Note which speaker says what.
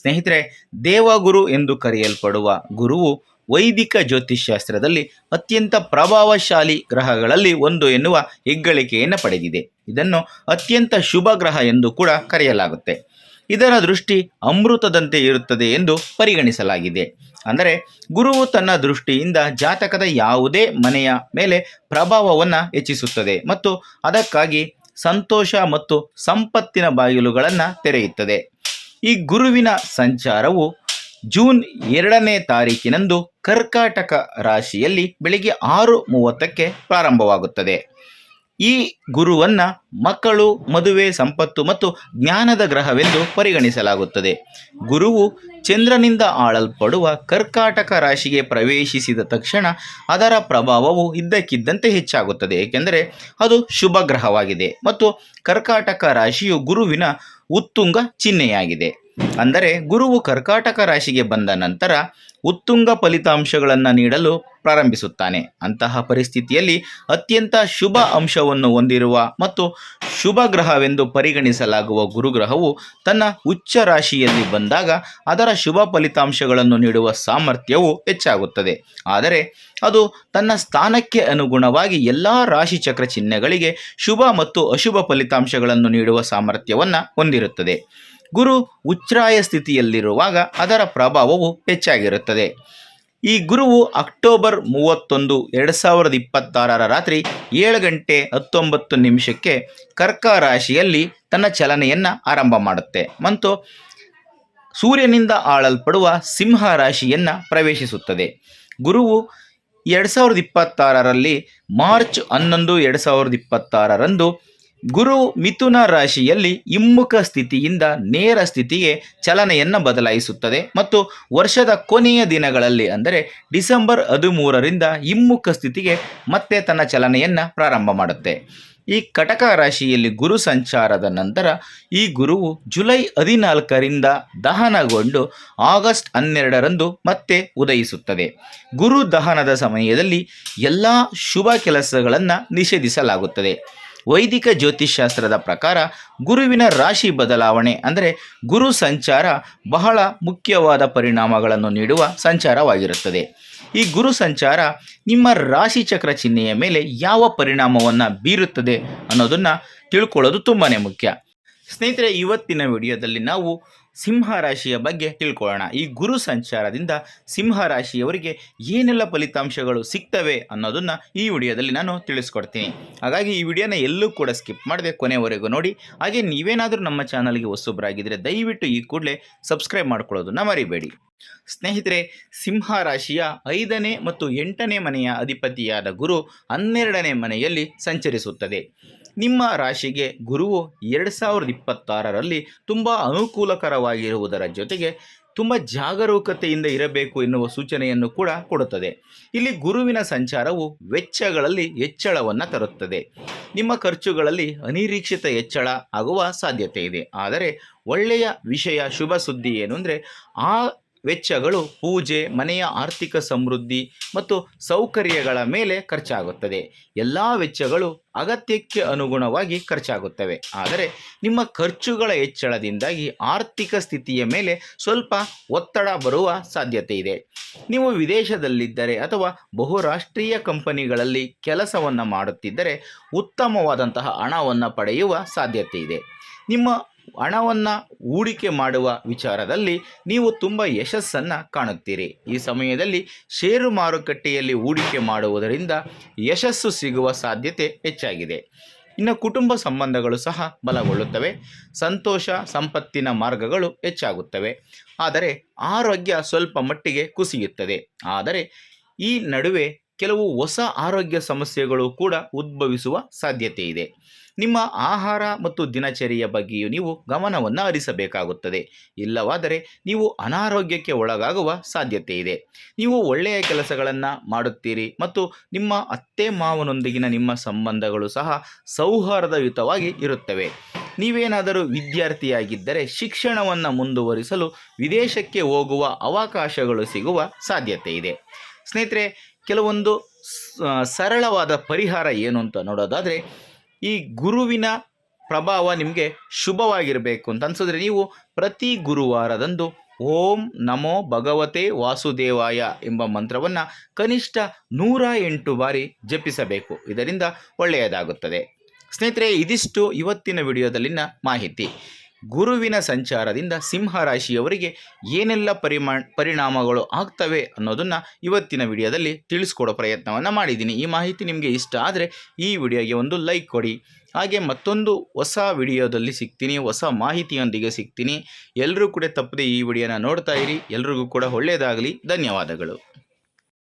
Speaker 1: ಸ್ನೇಹಿತರೆ, ದೇವಗುರು ಎಂದು ಕರೆಯಲ್ಪಡುವ ಗುರುವು ವೈದಿಕ ಜ್ಯೋತಿಷ್ಶಾಸ್ತ್ರದಲ್ಲಿ ಅತ್ಯಂತ ಪ್ರಭಾವಶಾಲಿ ಗ್ರಹಗಳಲ್ಲಿ ಒಂದು ಎನ್ನುವ ಹೆಗ್ಗಳಿಕೆಯನ್ನು ಪಡೆದಿದೆ. ಇದನ್ನು ಅತ್ಯಂತ ಶುಭ ಗ್ರಹ ಎಂದು ಕೂಡ ಕರೆಯಲಾಗುತ್ತೆ. ಇದರ ದೃಷ್ಟಿ ಅಮೃತದಂತೆ ಇರುತ್ತದೆ ಎಂದು ಪರಿಗಣಿಸಲಾಗಿದೆ. ಅಂದರೆ, ಗುರುವು ತನ್ನ ದೃಷ್ಟಿಯಿಂದ ಜಾತಕದ ಯಾವುದೇ ಮನೆಯ ಮೇಲೆ ಪ್ರಭಾವವನ್ನು ಹೆಚ್ಚಿಸುತ್ತದೆ ಮತ್ತು ಅದಕ್ಕಾಗಿ ಸಂತೋಷ ಮತ್ತು ಸಂಪತ್ತಿನ ಬಾಗಿಲುಗಳನ್ನು ತೆರೆಯುತ್ತದೆ. ಈ ಗುರುವಿನ ಸಂಚಾರವು ಜೂನ್ ಎರಡನೇ ತಾರೀಕಿನಂದು ಕರ್ಕಾಟಕ ರಾಶಿಯಲ್ಲಿ ಬೆಳಿಗ್ಗೆ ಆರು ಮೂವತ್ತಕ್ಕೆ ಪ್ರಾರಂಭವಾಗುತ್ತದೆ. ಈ ಗುರುವನ್ನ ಮಕ್ಕಳು, ಮದುವೆ, ಸಂಪತ್ತು ಮತ್ತು ಜ್ಞಾನದ ಗ್ರಹವೆಂದು ಪರಿಗಣಿಸಲಾಗುತ್ತದೆ. ಗುರುವು ಚಂದ್ರನಿಂದ ಆಳಲ್ಪಡುವ ಕರ್ಕಾಟಕ ರಾಶಿಗೆ ಪ್ರವೇಶಿಸಿದ ತಕ್ಷಣ ಅದರ ಪ್ರಭಾವವು ಇದ್ದಕ್ಕಿದ್ದಂತೆ ಹೆಚ್ಚಾಗುತ್ತದೆ. ಏಕೆಂದರೆ ಅದು ಶುಭ ಗ್ರಹವಾಗಿದೆ ಮತ್ತು ಕರ್ಕಾಟಕ ರಾಶಿಯು ಗುರುವಿನ ಉತ್ತುಂಗ ಚಿಹ್ನೆಯಾಗಿದೆ. ಅಂದರೆ ಗುರುವು ಕರ್ಕಾಟಕ ರಾಶಿಗೆ ಬಂದ ನಂತರ ಉತ್ತುಂಗ ಫಲಿತಾಂಶಗಳನ್ನು ನೀಡಲು ಪ್ರಾರಂಭಿಸುತ್ತಾನೆ. ಅಂತಹ ಪರಿಸ್ಥಿತಿಯಲ್ಲಿ ಅತ್ಯಂತ ಶುಭ ಅಂಶವನ್ನು ಹೊಂದಿರುವ ಮತ್ತು ಶುಭ ಗ್ರಹವೆಂದು ಪರಿಗಣಿಸಲಾಗುವ ಗುರುಗ್ರಹವು ತನ್ನ ಉಚ್ಚ ರಾಶಿಯಲ್ಲಿ ಬಂದಾಗ ಅದರ ಶುಭ ಫಲಿತಾಂಶಗಳನ್ನು ನೀಡುವ ಸಾಮರ್ಥ್ಯವು ಹೆಚ್ಚಾಗುತ್ತದೆ. ಆದರೆ ಅದು ತನ್ನ ಸ್ಥಾನಕ್ಕೆ ಅನುಗುಣವಾಗಿ ಎಲ್ಲ ರಾಶಿಚಕ್ರ ಚಿಹ್ನೆಗಳಿಗೆ ಶುಭ ಮತ್ತು ಅಶುಭ ಫಲಿತಾಂಶಗಳನ್ನು ನೀಡುವ ಸಾಮರ್ಥ್ಯವನ್ನು ಹೊಂದಿರುತ್ತದೆ. ಗುರು ಉಚ್ಛ್ರಾಯ ಸ್ಥಿತಿಯಲ್ಲಿರುವಾಗ ಅದರ ಪ್ರಭಾವವು ಹೆಚ್ಚಾಗಿರುತ್ತದೆ. ಈ ಗುರುವು ಅಕ್ಟೋಬರ್ ಮೂವತ್ತೊಂದು, ಎರಡು ಸಾವಿರದ ಇಪ್ಪತ್ತಾರರ ರಾತ್ರಿ ಏಳು ಗಂಟೆ ಹತ್ತೊಂಬತ್ತು ನಿಮಿಷಕ್ಕೆ ಕರ್ಕ ರಾಶಿಯಲ್ಲಿ ತನ್ನ ಚಲನೆಯನ್ನು ಆರಂಭ ಮಾಡುತ್ತೆ. ಮತ್ತು ಸೂರ್ಯನಿಂದ ಆಳಲ್ಪಡುವ ಸಿಂಹ ರಾಶಿಯನ್ನು ಪ್ರವೇಶಿಸುತ್ತದೆ. ಗುರುವು ಎರಡು ಸಾವಿರದ ಇಪ್ಪತ್ತಾರರಲ್ಲಿ ಮಾರ್ಚ್ ಹನ್ನೊಂದು, ಎರಡು ಸಾವಿರದ ಇಪ್ಪತ್ತಾರರಂದು ಗುರು ಮಿಥುನ ರಾಶಿಯಲ್ಲಿ ಹಿಮ್ಮುಖ ಸ್ಥಿತಿಯಿಂದ ನೇರ ಸ್ಥಿತಿಗೆ ಚಲನೆಯನ್ನು ಬದಲಾಯಿಸುತ್ತದೆ. ಮತ್ತು ವರ್ಷದ ಕೊನೆಯ ದಿನಗಳಲ್ಲಿ ಅಂದರೆ ಡಿಸೆಂಬರ್ ಹದಿಮೂರರಿಂದ ಹಿಮ್ಮುಖ ಸ್ಥಿತಿಗೆ ಮತ್ತೆ ತನ್ನ ಚಲನೆಯನ್ನು ಪ್ರಾರಂಭ ಮಾಡುತ್ತೆ. ಈ ಕಟಕ ರಾಶಿಯಲ್ಲಿ ಗುರು ಸಂಚಾರದ ನಂತರ ಈ ಗುರುವು ಜುಲೈ ಹದಿನಾಲ್ಕರಿಂದ ದಹನಗೊಂಡು ಆಗಸ್ಟ್ ಹನ್ನೆರಡರಂದು ಮತ್ತೆ ಉದಯಿಸುತ್ತದೆ. ಗುರು ದಹನದ ಸಮಯದಲ್ಲಿ ಎಲ್ಲ ಶುಭ ಕೆಲಸಗಳನ್ನು ನಿಷೇಧಿಸಲಾಗುತ್ತದೆ. ವೈದಿಕ ಜ್ಯೋತಿಷ್ಶಾಸ್ತ್ರದ ಪ್ರಕಾರ ಗುರುವಿನ ರಾಶಿ ಬದಲಾವಣೆ ಅಂದರೆ ಗುರು ಸಂಚಾರ ಬಹಳ ಮುಖ್ಯವಾದ ಪರಿಣಾಮಗಳನ್ನು ನೀಡುವ ಸಂಚಾರವಾಗಿರುತ್ತದೆ. ಈ ಗುರು ಸಂಚಾರ ನಿಮ್ಮ ರಾಶಿ ಚಕ್ರ ಚಿಹ್ನೆಯ ಮೇಲೆ ಯಾವ ಪರಿಣಾಮವನ್ನು ಬೀರುತ್ತದೆ ಅನ್ನೋದನ್ನು ತಿಳ್ಕೊಳ್ಳೋದು ತುಂಬಾ ಮುಖ್ಯ. ಸ್ನೇಹಿತರೆ ಇವತ್ತಿನ ವಿಡಿಯೋದಲ್ಲಿ ನಾವು ಸಿಂಹ ರಾಶಿಯ ಬಗ್ಗೆ ತಿಳ್ಕೊಳ್ಳೋಣ. ಈ ಗುರು ಸಂಚಾರದಿಂದ ಸಿಂಹ ರಾಶಿಯವರಿಗೆ ಏನೆಲ್ಲ ಫಲಿತಾಂಶಗಳು ಸಿಗ್ತವೆ ಅನ್ನೋದನ್ನು ಈ ವಿಡಿಯೋದಲ್ಲಿ ನಾನು ತಿಳಿಸ್ಕೊಡ್ತೀನಿ. ಹಾಗಾಗಿ ಈ ವಿಡಿಯೋನ ಎಲ್ಲೂ ಕೂಡ ಸ್ಕಿಪ್ ಮಾಡದೆ ಕೊನೆವರೆಗೂ ನೋಡಿ. ಹಾಗೆ ನೀವೇನಾದರೂ ನಮ್ಮ ಚಾನಲ್ಗೆ ಹೊಸಬ್ರಾಗಿದ್ದರೆ ದಯವಿಟ್ಟು ಈ ಕೂಡಲೇ ಸಬ್ಸ್ಕ್ರೈಬ್ ಮಾಡ್ಕೊಳ್ಳೋದನ್ನ ಮರಿಬೇಡಿ. ಸ್ನೇಹಿತರೆ ಸಿಂಹ ರಾಶಿಯ ಐದನೇ ಮತ್ತು ಎಂಟನೇ ಮನೆಯ ಅಧಿಪತಿಯಾದ ಗುರು ಹನ್ನೆರಡನೇ ಮನೆಯಲ್ಲಿ ಸಂಚರಿಸುತ್ತದೆ. ನಿಮ್ಮ ರಾಶಿಗೆ ಗುರುವು ಎರಡು ಸಾವಿರದ ಇಪ್ಪತ್ತಾರರಲ್ಲಿ ತುಂಬ ಅನುಕೂಲಕರವಾಗಿರುವುದರ ಜೊತೆಗೆ ತುಂಬ ಜಾಗರೂಕತೆಯಿಂದ ಇರಬೇಕು ಎನ್ನುವ ಸೂಚನೆಯನ್ನು ಕೂಡ ಕೊಡುತ್ತದೆ. ಇಲ್ಲಿ ಗುರುವಿನ ಸಂಚಾರವು ವೆಚ್ಚಗಳಲ್ಲಿ ಹೆಚ್ಚಳವನ್ನು ತರುತ್ತದೆ. ನಿಮ್ಮ ಖರ್ಚುಗಳಲ್ಲಿ ಅನಿರೀಕ್ಷಿತ ಹೆಚ್ಚಳ ಆಗುವ ಸಾಧ್ಯತೆ ಇದೆ. ಆದರೆ ಒಳ್ಳೆಯ ವಿಷಯ ಶುಭ ಸುದ್ದಿ ಏನು ಆ ವೆಚ್ಚಗಳು ಪೂಜೆ, ಮನೆಯ ಆರ್ಥಿಕ ಸಮೃದ್ಧಿ ಮತ್ತು ಸೌಕರ್ಯಗಳ ಮೇಲೆ ಖರ್ಚಾಗುತ್ತದೆ. ಎಲ್ಲ ವೆಚ್ಚಗಳು ಅಗತ್ಯಕ್ಕೆ ಅನುಗುಣವಾಗಿ ಖರ್ಚಾಗುತ್ತವೆ. ಆದರೆ ನಿಮ್ಮ ಖರ್ಚುಗಳ ಹೆಚ್ಚಳದಿಂದಾಗಿ ಆರ್ಥಿಕ ಸ್ಥಿತಿಯ ಮೇಲೆ ಸ್ವಲ್ಪ ಒತ್ತಡ ಬರುವ ಸಾಧ್ಯತೆ ಇದೆ ನೀವು ವಿದೇಶದಲ್ಲಿದ್ದರೆ ಅಥವಾ ಬಹುರಾಷ್ಟ್ರೀಯ ಕಂಪನಿಗಳಲ್ಲಿ ಕೆಲಸವನ್ನು ಮಾಡುತ್ತಿದ್ದರೆ ಉತ್ತಮವಾದಂತಹ ಹಣವನ್ನು ಪಡೆಯುವ ಸಾಧ್ಯತೆ ಇದೆ ನಿಮ್ಮ ಹಣವನ್ನು ಹೂಡಿಕೆ ಮಾಡುವ ವಿಚಾರದಲ್ಲಿ ನೀವು ತುಂಬ ಯಶಸ್ಸನ್ನು ಕಾಣುತ್ತೀರಿ. ಈ ಸಮಯದಲ್ಲಿ ಷೇರು ಮಾರುಕಟ್ಟೆಯಲ್ಲಿ ಹೂಡಿಕೆ ಮಾಡುವುದರಿಂದ ಯಶಸ್ಸು ಸಿಗುವ ಸಾಧ್ಯತೆ ಹೆಚ್ಚಾಗಿದೆ. ಇನ್ನು ಕುಟುಂಬ ಸಂಬಂಧಗಳು ಸಹ ಬಲಗೊಳ್ಳುತ್ತವೆ. ಸಂತೋಷ, ಸಂಪತ್ತಿನ ಮಾರ್ಗಗಳು ಹೆಚ್ಚಾಗುತ್ತವೆ. ಆದರೆ ಆರೋಗ್ಯ ಸ್ವಲ್ಪ ಮಟ್ಟಿಗೆ ಕುಸಿಯುತ್ತದೆ. ಆದರೆ ಈ ನಡುವೆ ಕೆಲವು ಹೊಸ ಆರೋಗ್ಯ ಸಮಸ್ಯೆಗಳು ಕೂಡ ಉದ್ಭವಿಸುವ ಸಾಧ್ಯತೆ ಇದೆ. ನಿಮ್ಮ ಆಹಾರ ಮತ್ತು ದಿನಚರಿಯ ಬಗ್ಗೆಯೂ ನೀವು ಗಮನವನ್ನು ಹರಿಸಬೇಕಾಗುತ್ತದೆ. ಇಲ್ಲವಾದರೆ ನೀವು ಅನಾರೋಗ್ಯಕ್ಕೆ ಒಳಗಾಗುವ ಸಾಧ್ಯತೆ ಇದೆ. ನೀವು ಒಳ್ಳೆಯ ಕೆಲಸಗಳನ್ನು ಮಾಡುತ್ತೀರಿ ಮತ್ತು ನಿಮ್ಮ ಅತ್ತೆ ಮಾವನೊಂದಿಗಿನ ನಿಮ್ಮ ಸಂಬಂಧಗಳು ಸಹ ಸೌಹಾರ್ದಯುತವಾಗಿ ಇರುತ್ತವೆ. ನೀವೇನಾದರೂ ವಿದ್ಯಾರ್ಥಿಯಾಗಿದ್ದರೆ ಶಿಕ್ಷಣವನ್ನು ಮುಂದುವರಿಸಲು ವಿದೇಶಕ್ಕೆ ಹೋಗುವ ಅವಕಾಶಗಳು ಸಿಗುವ ಸಾಧ್ಯತೆ ಇದೆ. ಸ್ನೇಹಿತರೆ, ಕೆಲವೊಂದು ಸರಳವಾದ ಪರಿಹಾರ ಏನು ಅಂತ ನೋಡೋದಾದರೆ ಈ ಗುರುವಿನ ಪ್ರಭಾವ ನಿಮಗೆ ಶುಭವಾಗಿರಬೇಕು ಅಂತ ಅನ್ಸಿದ್ರೆ ನೀವು ಪ್ರತಿ ಗುರುವಾರದಂದು ಓಂ ನಮೋ ಭಗವತೆ ವಾಸುದೇವಾಯ ಎಂಬ ಮಂತ್ರವನ್ನು ಕನಿಷ್ಠ ನೂರ ಎಂಟು ಬಾರಿ ಜಪಿಸಬೇಕು. ಇದರಿಂದ ಒಳ್ಳೆಯದಾಗುತ್ತದೆ. ಸ್ನೇಹಿತರೆ, ಇದಿಷ್ಟು ಇವತ್ತಿನ ವಿಡಿಯೋದಲ್ಲಿನ ಮಾಹಿತಿ. ಗುರುವಿನ ಸಂಚಾರದಿಂದ ಸಿಂಹ ರಾಶಿಯವರಿಗೆ ಏನೆಲ್ಲ ಪರಿಮಾ, ಪರಿಣಾಮಗಳು ಆಗ್ತವೆ ಅನ್ನೋದನ್ನು ಇವತ್ತಿನ ವಿಡಿಯೋದಲ್ಲಿ ತಿಳಿಸ್ಕೊಡೋ ಪ್ರಯತ್ನವನ್ನು ಮಾಡಿದ್ದೀನಿ. ಈ ಮಾಹಿತಿ ನಿಮಗೆ ಇಷ್ಟ ಆದರೆ ಈ ವಿಡಿಯೋಗೆ ಒಂದು ಲೈಕ್ ಕೊಡಿ. ಹಾಗೆ ಮತ್ತೊಂದು ಹೊಸ ವಿಡಿಯೋದಲ್ಲಿ ಸಿಗ್ತೀನಿ, ಹೊಸ ಮಾಹಿತಿಯೊಂದಿಗೆ ಸಿಗ್ತೀನಿ. ಎಲ್ಲರೂ ಕೂಡ ತಪ್ಪದೆ ಈ ವಿಡಿಯೋನ ನೋಡ್ತಾ ಇರಿ. ಎಲ್ರಿಗೂ ಕೂಡ ಒಳ್ಳೆಯದಾಗಲಿ ಧನ್ಯವಾದಗಳು.